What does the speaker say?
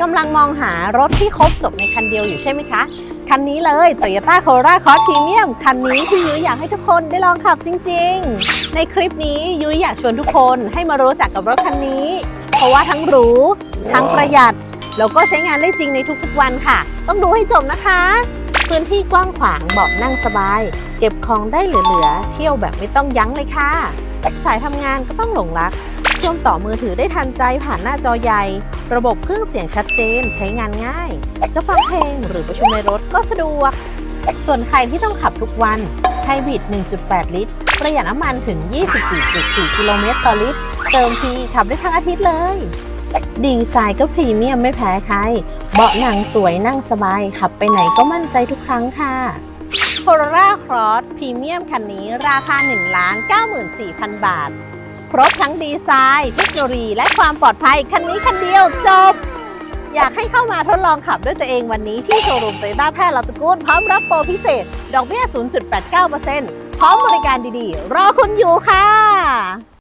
กำลังมองหารถที่ครบจบในคันเดียวอยู่ใช่ไหมคะ คันนี้เลย Toyota Corolla Cross Premium คันนี้ที่ยุ้ยอยากให้ทุกคนได้ลองขับจริงๆ ในคลิปนี้ยุ้ยอยากชวนทุกคนให้มารู้จักกับรถคันนี้ เพราะว่าทั้งหรูทั้งประหยัด แล้วก็ใช้งานได้จริงในทุกๆวันค่ะ ต้องดูให้จบนะคะ พื้นที่กว้างขวางเบาะนั่งสบาย เก็บของได้เหลือๆเที่ยวแบบไม่ต้องยั้งเลยค่ะสายทำงานก็ต้องหลงรักเชื่อมต่อมือถือได้ทันใจผ่านหน้าจอใหญ่ ระบบเครื่องเสียงชัดเจนใช้งานง่าย จะฟังเพลงหรือประชุมในรถก็สะดวก ส่วนใครที่ต้องขับทุกวันไฮบริด 1.8 ลิตร ประหยัดน้ำมันถึง 24.4 กิโลเมตรต่อลิตร เติมทีขับได้ทั้งอาทิตย์เลย ดีไซน์ก็พรีเมียมไม่แพ้ใคร เบาะหนังสวยนั่งสบาย ขับไปไหนก็มั่นใจทุกครั้งค่ะ Corolla Cross พรีเมียมคันนี้ราคา 1 94,000 บาท ครบทั้งดีไซน์เทคโนโลยีและความปลอดภัยคันนี้คันเดียวจบ อยากให้เข้ามาทดลองขับด้วยตัวเองวันนี้ที่โชว์รูมโตโยต้าแพร่ลาตะกูลพร้อมรับโปรพิเศษ ดอกเบี้ย 0.89%พร้อมบริการดีๆ รอคุณอยู่ค่ะ